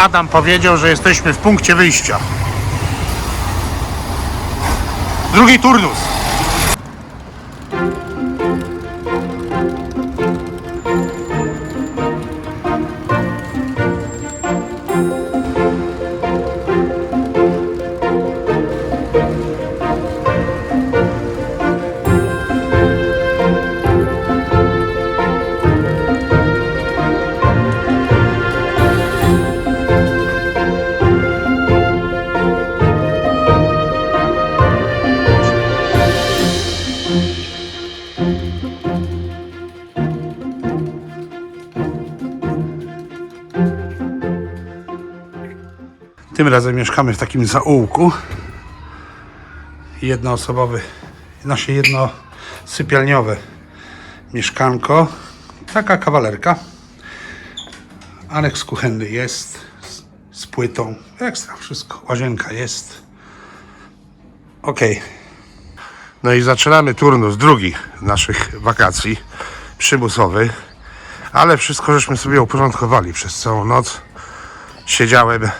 Adam powiedział, że jesteśmy w punkcie wyjścia. Drugi turnus. Tym razem mieszkamy w takim zaułku. Jednoosobowy, nasze jednosypialniowe mieszkanko. Taka kawalerka. Aneks kuchenny jest z, z płytą. Ekstra, wszystko. Łazienka jest. Ok. No i zaczynamy turnus drugi naszych wakacji przymusowych. Ale wszystko żeśmy sobie uporządkowali przez całą noc. Siedziałem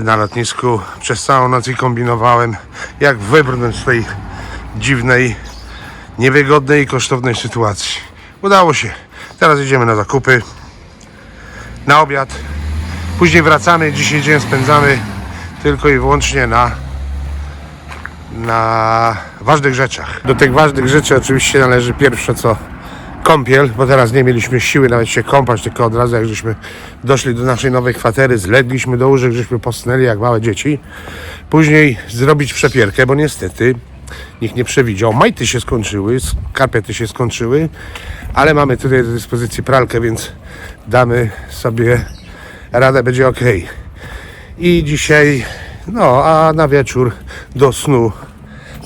na lotnisku przez całą noc i kombinowałem, jak wybrnąć z tej dziwnej, niewygodnej i kosztownej sytuacji. Udało się. Teraz idziemy na zakupy, na obiad. Później wracamy. Dzisiaj dzień spędzamy tylko i wyłącznie na na ważnych rzeczach. Do tych ważnych rzeczy oczywiście należy pierwsze co kąpiel, bo teraz nie mieliśmy siły nawet się kąpać, tylko od razu jak żeśmy doszli do naszej nowej kwatery, zlegliśmy do łóżek, żeśmy posnęli jak małe dzieci. Później zrobić przepierkę, bo niestety nikt nie przewidział. Majty się skończyły, skarpety się skończyły, ale mamy tutaj do dyspozycji pralkę, więc damy sobie radę, będzie ok. I dzisiaj, no a na wieczór do snu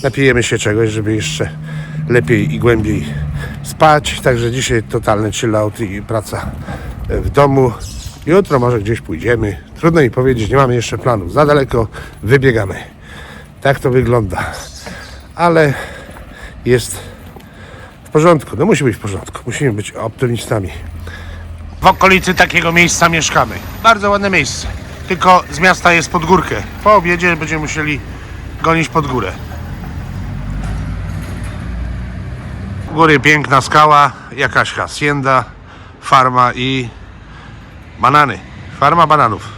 napijemy się czegoś, żeby jeszcze lepiej i głębiej spać. Także dzisiaj totalny chillout i praca w domu. Jutro może gdzieś pójdziemy. Trudno mi powiedzieć, nie mamy jeszcze planów. Za daleko wybiegamy. Tak to wygląda. Ale jest w porządku. No musi być w porządku. Musimy być optymistami. W okolicy takiego miejsca mieszkamy. Bardzo ładne miejsce. Tylko z miasta jest pod górkę. Po obiedzie będziemy musieli gonić pod górę. Góry piękna skała, jakaś hacienda, farma i banany. Farma bananów.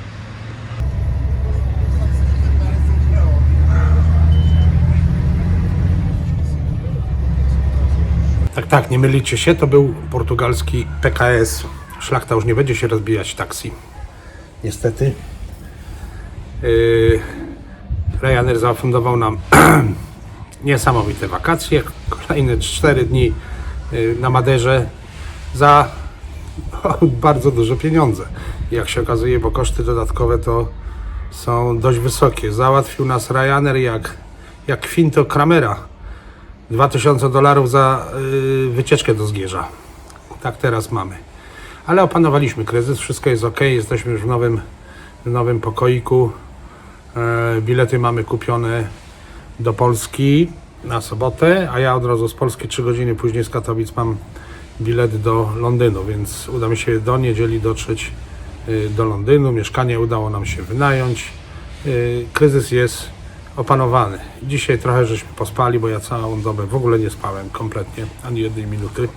Tak, tak, nie mylicie się, to był portugalski PKS. Szlachta już nie będzie się rozbijać taksi. Niestety. Yy, Ryanair zafundował nam niesamowite wakacje. Kolejne 4 dni yy, na Maderze za bardzo duże pieniądze. Jak się okazuje, bo koszty dodatkowe to są dość wysokie. Załatwił nas Ryanair jak, jak Quinto Kramera. 2000 dolarów za yy, wycieczkę do Zgierza. Tak teraz mamy. Ale opanowaliśmy kryzys, wszystko jest ok, jesteśmy już w nowym, w nowym pokoiku. E, bilety mamy kupione do Polski na sobotę, a ja od razu z Polski 3 godziny później z Katowic mam bilet do Londynu, więc uda mi się do niedzieli dotrzeć y, do Londynu. Mieszkanie udało nam się wynająć. Y, Kryzys jest opanowany. Dzisiaj trochę żeśmy pospali, bo ja całą dobę w ogóle nie spałem kompletnie, ani jednej minuty.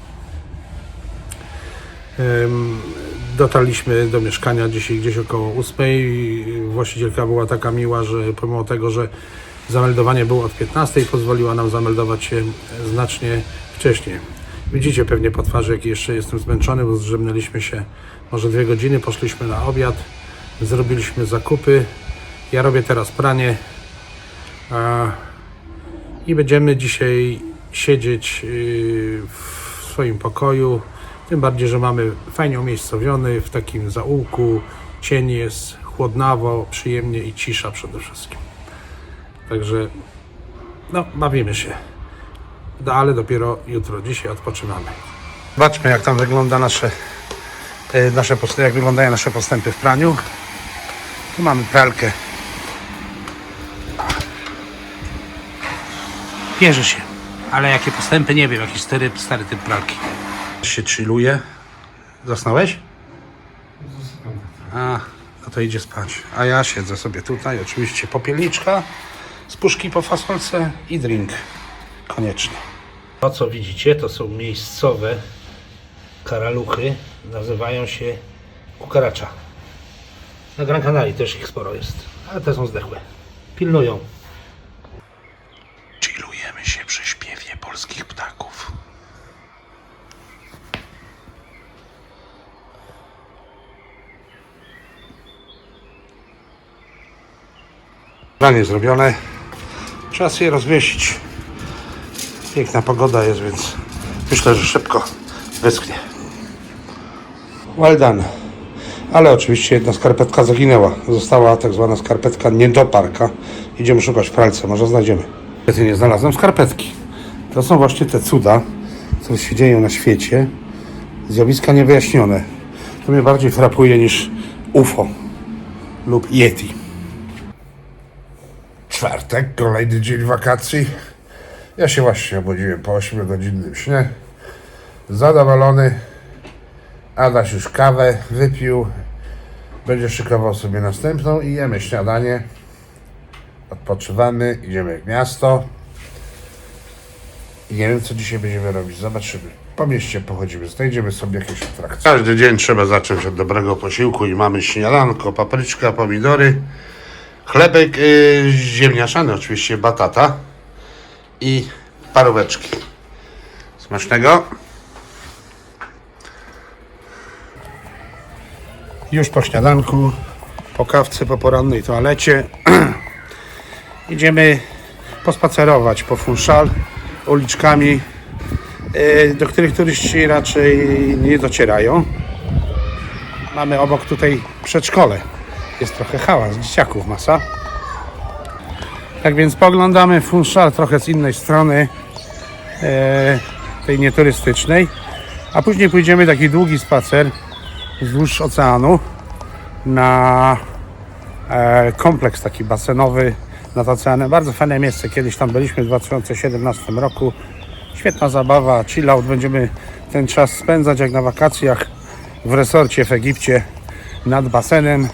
Dotarliśmy do mieszkania dzisiaj gdzieś około 8. Właścicielka była taka miła, że pomimo tego, że zameldowanie było od 15, pozwoliła nam zameldować się znacznie wcześniej. Widzicie pewnie po twarzy, jak jeszcze jestem zmęczony, bo zdrzemnęliśmy się może dwie godziny, poszliśmy na obiad, zrobiliśmy zakupy. Ja robię teraz pranie i będziemy dzisiaj siedzieć yy, w swoim pokoju. Tym bardziej, że mamy fajnie umiejscowiony w takim zaułku. Cień jest chłodnawo, przyjemnie i cisza przede wszystkim. Także no, bawimy się. No, ale dopiero jutro, dzisiaj odpoczywamy. Zobaczmy, jak tam wygląda nasze, e, nasze postępy, jak wyglądają nasze postępy w praniu. Tu mamy pralkę. Bierze się. Ale jakie postępy, nie wiem, jakiś stary, stary typ pralki. Się chilluje. Zasnąłeś? A, no to idzie spać. A ja siedzę sobie tutaj, oczywiście popielniczka z puszki po fasolce i drink. Koniecznie. To co widzicie, to są miejscowe karaluchy. Nazywają się kukaracza. Na Gran Canaria też ich sporo jest, ale te są zdechłe. Pilnują. Chillujemy się przy śpiewie polskich ptaków. Branie zrobione. Czas je rozwiesić. Piękna pogoda jest, więc myślę, że szybko wyschnie. Well done. Ale oczywiście jedna skarpetka zaginęła. Została tak zwana skarpetka nie do parka. Idziemy szukać w pralce, może znajdziemy. Niestety nie znalazłem skarpetki. To są właśnie te cuda, co się dzieją na świecie. Zjawiska niewyjaśnione. To mnie bardziej frapuje niż UFO lub Yeti. Czwartek, kolejny dzień wakacji. Ja się właśnie obudziłem po 8-godzinnym śnie. Zadowolony. Adaś już kawę wypił. Będzie szykował sobie następną i jemy śniadanie. Odpoczywamy, idziemy w miasto. I nie wiem, co dzisiaj będziemy robić. Zobaczymy. Po mieście pochodzimy, znajdziemy sobie jakieś atrakcje. Każdy dzień trzeba zacząć od dobrego posiłku i mamy śniadanko, papryczka, pomidory, chlebek yy, ziemniaczany, oczywiście batata i paróweczki. Smacznego. Już po śniadanku, po kawce, po porannej toalecie idziemy pospacerować po Funchal uliczkami, yy, do których turyści raczej nie docierają. Mamy obok tutaj przedszkole. Jest trochę hałas, dzieciaków masa. Tak więc poglądamy Funchal trochę z innej strony, e, tej nieturystycznej. A później pójdziemy taki długi spacer wzdłuż oceanu na e, kompleks taki basenowy nad oceanem. Bardzo fajne miejsce. Kiedyś tam byliśmy w 2017 roku. Świetna zabawa, chill out. Będziemy ten czas spędzać jak na wakacjach w resorcie w Egipcie nad basenem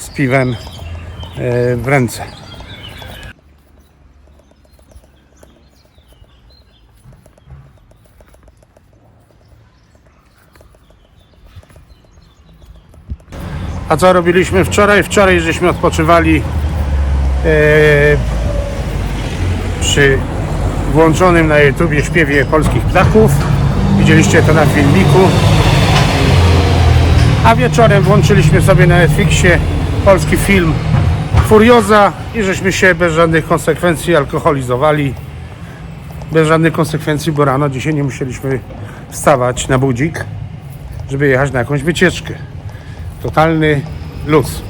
z piwem e, w ręce. A co robiliśmy wczoraj? Wczoraj żeśmy odpoczywali e, przy włączonym na YouTubie śpiewie polskich ptaków. Widzieliście to na filmiku. A wieczorem włączyliśmy sobie na Netflixie polski film Furioza i żeśmy się bez żadnych konsekwencji alkoholizowali. Bez żadnych konsekwencji, bo rano dzisiaj nie musieliśmy wstawać na budzik, żeby jechać na jakąś wycieczkę. Totalny luz.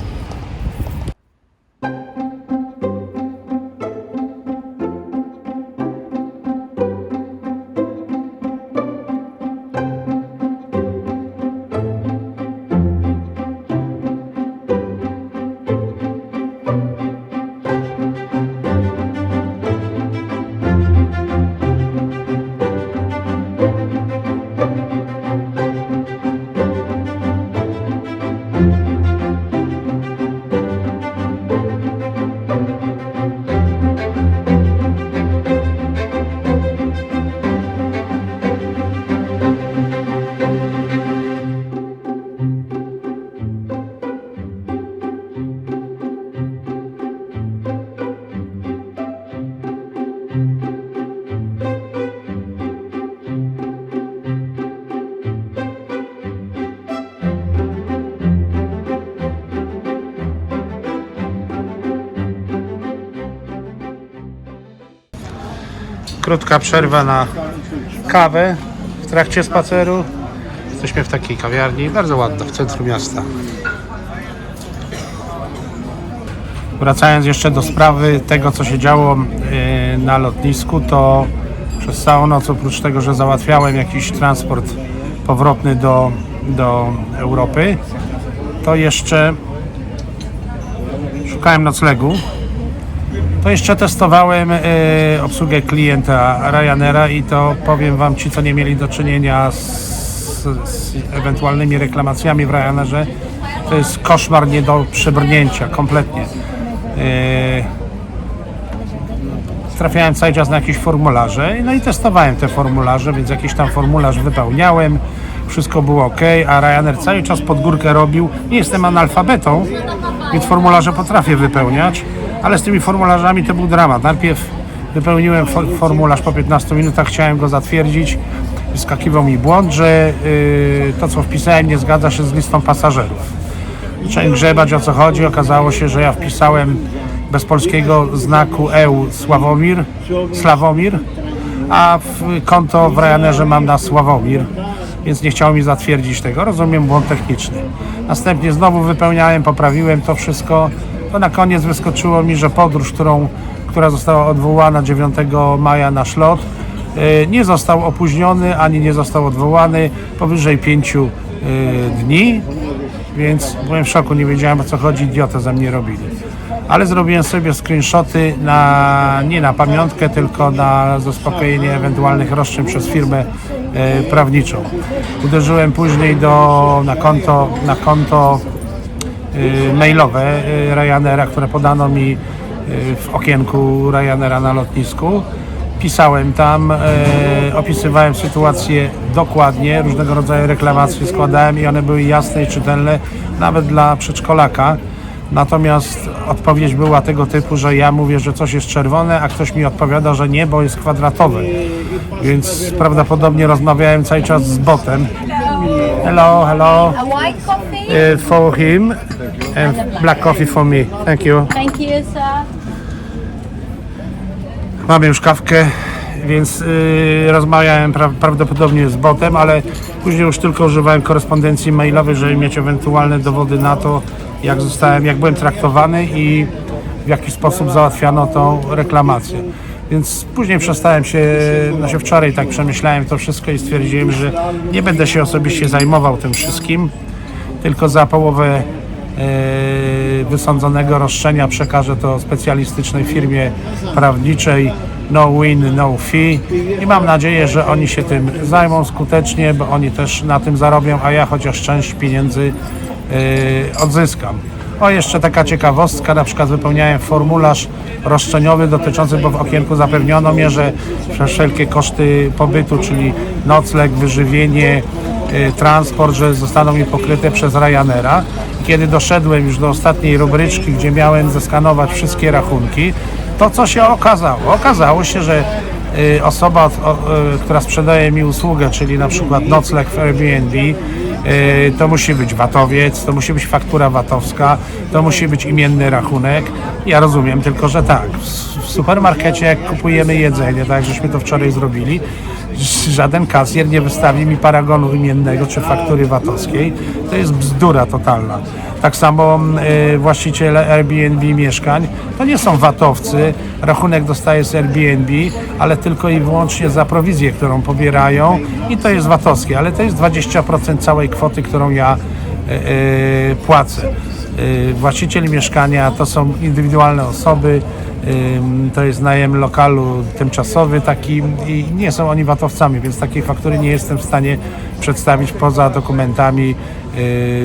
Krótka przerwa na kawę w trakcie spaceru. Jesteśmy w takiej kawiarni, bardzo ładna, w centrum miasta. Wracając jeszcze do sprawy tego, co się działo yy, na lotnisku, to przez całą noc, oprócz tego, że załatwiałem jakiś transport powrotny do, do Europy, to jeszcze szukałem noclegu. To jeszcze testowałem e, obsługę klienta Ryanaira i to powiem Wam, ci co nie mieli do czynienia z z, ewentualnymi reklamacjami w Ryanerze to jest koszmar nie do przebrnięcia kompletnie. Yy, trafiałem cały czas na jakieś formularze, no i testowałem te formularze, więc jakiś tam formularz wypełniałem, wszystko było ok, a Ryanair cały czas pod górkę robił. Nie jestem analfabetą, więc formularze potrafię wypełniać, ale z tymi formularzami to był dramat. Najpierw wypełniłem fo- formularz po 15 minutach, chciałem go zatwierdzić, wyskakiwał mi błąd, że yy, to co wpisałem nie zgadza się z listą pasażerów. Zacząłem grzebać o co chodzi. Okazało się, że ja wpisałem bez polskiego znaku EU Sławomir, Slawomir, a w konto w Ryanerze mam na Sławomir, więc nie chciało mi zatwierdzić tego. Rozumiem błąd techniczny. Następnie znowu wypełniałem, poprawiłem to wszystko. To na koniec wyskoczyło mi, że podróż, którą, która została odwołana 9 maja na szlot, y, nie został opóźniony ani nie został odwołany powyżej 5 dni więc byłem w szoku, nie wiedziałem o co chodzi, idiotę ze mnie robili. Ale zrobiłem sobie screenshoty na, nie na pamiątkę, tylko na zaspokojenie ewentualnych roszczeń przez firmę e, prawniczą. Uderzyłem później do, na konto, na konto mailowe e, Ryanaira, które podano mi e, w okienku Ryanaira na lotnisku. Pisałem tam, opisywałem sytuację dokładnie, różnego rodzaju reklamacje składałem i one były jasne i czytelne, nawet dla przedszkolaka. Natomiast odpowiedź była tego typu, że ja mówię, że coś jest czerwone, a ktoś mi odpowiada, że nie, bo jest kwadratowe. Więc prawdopodobnie rozmawiałem cały czas z botem. Hello, hello. A white coffee? Uh, for him and black coffee for me. Thank you. Thank you, sir. Mamy już kawkę, więc yy, rozmawiałem pra prawdopodobnie z botem, ale później już tylko używałem korespondencji mailowej, żeby mieć ewentualne dowody na to, jak zostałem, jak byłem traktowany i w jaki sposób załatwiano tą reklamację. Więc później przestałem się, się wczoraj tak przemyślałem to wszystko i stwierdziłem, że nie będę się osobiście zajmował tym wszystkim, tylko za połowę e, wysądzonego roszczenia przekażę to specjalistycznej firmie prawniczej. No win, no fee. I mam nadzieję, że oni się tym zajmą skutecznie, bo oni też na tym zarobią, a ja chociaż część pieniędzy e, odzyskam. O, jeszcze taka ciekawostka, na przykład wypełniałem formularz roszczeniowy dotyczący, bo w okienku zapewniono mnie, że wszelkie koszty pobytu, czyli nocleg, wyżywienie, transport, że zostaną mi pokryte przez Ryanaira. I Kiedy doszedłem już do ostatniej rubryczki, gdzie miałem zeskanować wszystkie rachunki, to co się okazało? Okazało się, że y, osoba, y, która sprzedaje mi usługę, czyli na przykład nocleg w Airbnb, y, to musi być watowiec, to musi być faktura watowska, to musi być imienny rachunek. Ja rozumiem tylko, że tak, w, supermarkecie jak kupujemy jedzenie, tak żeśmy to wczoraj zrobili, żaden kasjer nie wystawi mi paragonu imiennego czy faktury VAT-owskiej. To jest bzdura totalna. Tak samo y, właściciele Airbnb mieszkań to nie są VAT-owcy. Rachunek dostaje z Airbnb, ale tylko i wyłącznie za prowizję, którą pobierają i to jest VAT-owskie, ale to jest 20% całej kwoty, którą ja y, y, płacę. Y, Właściciel mieszkania to są indywidualne osoby, to jest najem lokalu tymczasowy taki i nie są oni watowcami, więc takiej faktury nie jestem w stanie przedstawić poza dokumentami y,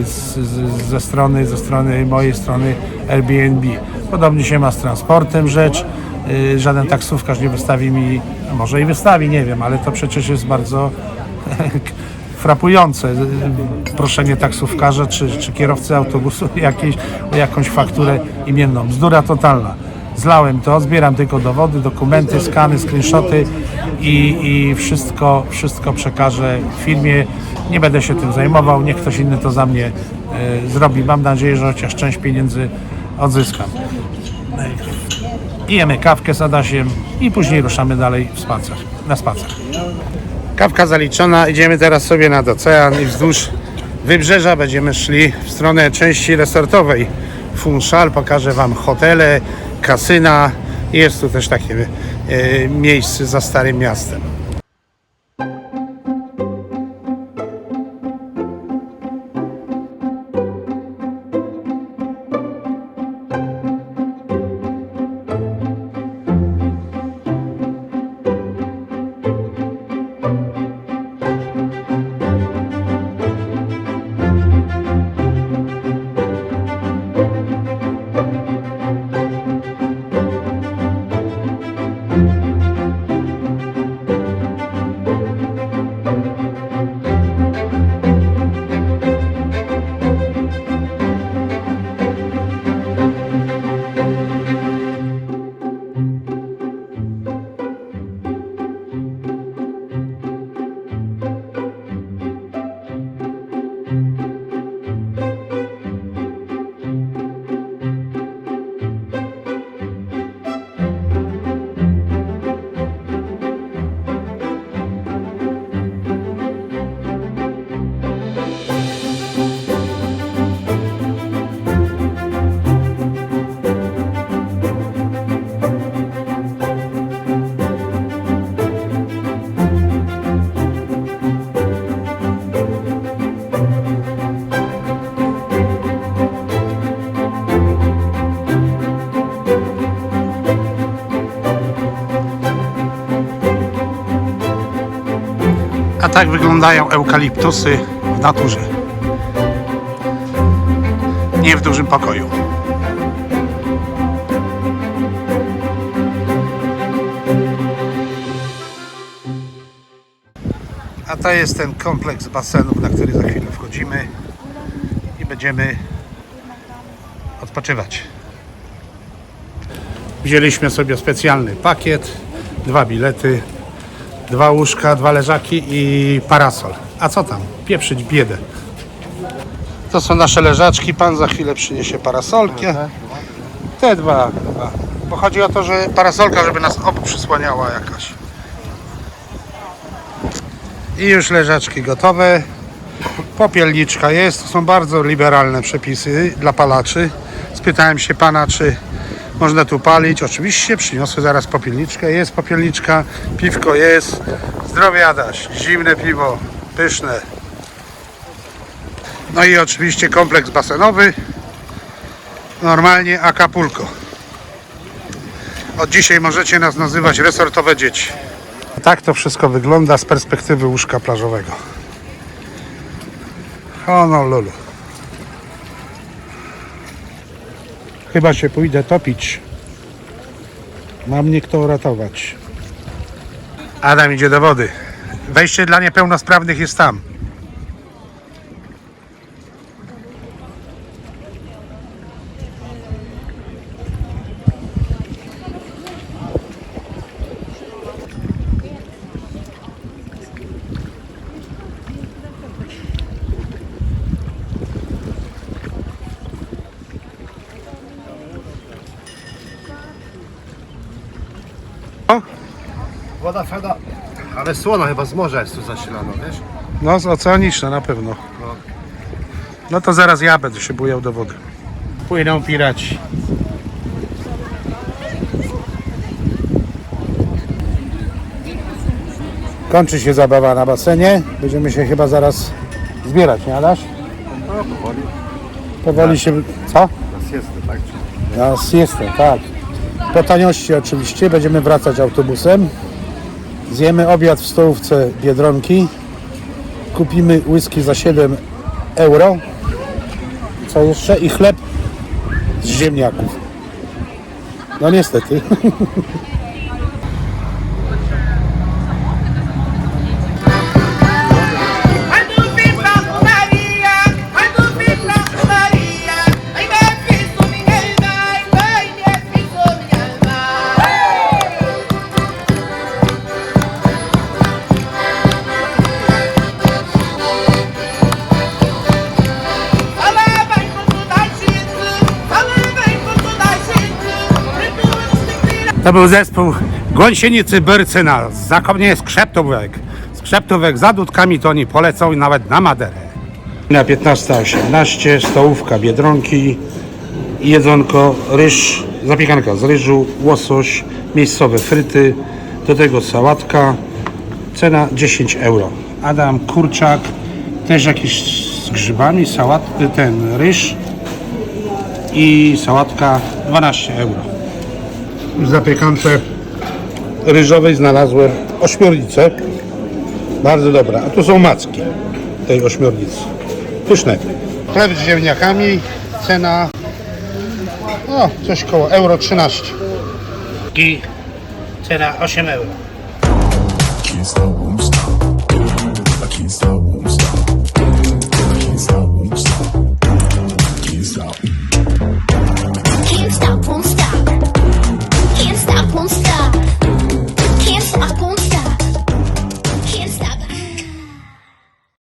z, z, ze strony ze strony mojej strony Airbnb. Podobnie się ma z transportem rzecz. Y, Żaden taksówkarz nie wystawi mi, może i wystawi, nie wiem, ale to przecież jest bardzo frapujące y, proszenie taksówkarza czy, czy kierowcy autobusu o jakąś fakturę imienną. Bzdura totalna. Zlałem to, zbieram tylko dowody, dokumenty, skany, screenshoty i, i wszystko, wszystko przekażę firmie. Nie będę się tym zajmował, niech ktoś inny to za mnie y, zrobi. Mam nadzieję, że chociaż część pieniędzy odzyskam. I jemy kawkę z Adasiem i później ruszamy dalej w spacer, na spacer. Kawka zaliczona, idziemy teraz sobie nad ocean i wzdłuż wybrzeża będziemy szli w stronę części resortowej Funchal. Pokażę Wam hotele, kasyna. Jest tu też takie e, miejsce za Starym Miastem. Tak wyglądają eukaliptusy w naturze. Nie w dużym pokoju. A to jest ten kompleks basenów, na który za chwilę wchodzimy i będziemy odpoczywać. Wzięliśmy sobie specjalny pakiet, dwa bilety, dwa łóżka, dwa leżaki i parasol. A co tam? Pieprzyć biedę. To są nasze leżaczki. Pan za chwilę przyniesie parasolkę. Te dwa. Bo chodzi o to, że parasolka, żeby nas obu przysłaniała jakaś. I już leżaczki gotowe. Popielniczka jest. To są bardzo liberalne przepisy dla palaczy. Spytałem się pana, czy można tu palić. Oczywiście przyniosę zaraz popielniczkę. Jest popielniczka, piwko jest. Zdrowie Adaś. Zimne piwo, pyszne. No i oczywiście kompleks basenowy. Normalnie Acapulco. Od dzisiaj możecie nas nazywać resortowe dzieci. Tak to wszystko wygląda z perspektywy łóżka plażowego. Honolulu. Chyba się pójdę topić. Ma mnie kto uratować. Adam idzie do wody. Wejście dla niepełnosprawnych jest tam. Woda fada, ale słona chyba z morza jest tu zasilana, wiesz? No, z oceaniczne na pewno. No to zaraz ja będę się bujał do wody. Płyną piraci. Kończy się zabawa na basenie. Będziemy się chyba zaraz zbierać, nie Adaś? No, powoli. Powoli się... Co? Na siestę, tak? Na siestę, tak. Po taniości oczywiście będziemy wracać autobusem. Zjemy obiad w stołówce Biedronki. Kupimy whisky za 7 euro. Co jeszcze? I chleb z ziemniaków. No niestety. To był zespół Gąsienicy Bercyna. Zakomnie Skrzeptówek. Skrzeptówek za dudkami to oni polecą i nawet na Maderę. Na 15.18 stołówka Biedronki, jedzonko, ryż, zapiekanka z ryżu, łosoś, miejscowe fryty, do tego sałatka, cena 10 euro. Adam Kurczak, też jakiś z grzybami, sałat, ten ryż i sałatka 12 euro. W zapiekance ryżowej znalazłem ośmiornicę. Bardzo dobra. A tu są macki tej ośmiornicy. Pyszne. Chleb z ziemniakami. Cena o, coś koło euro 13. I cena 8 euro. I can't stop,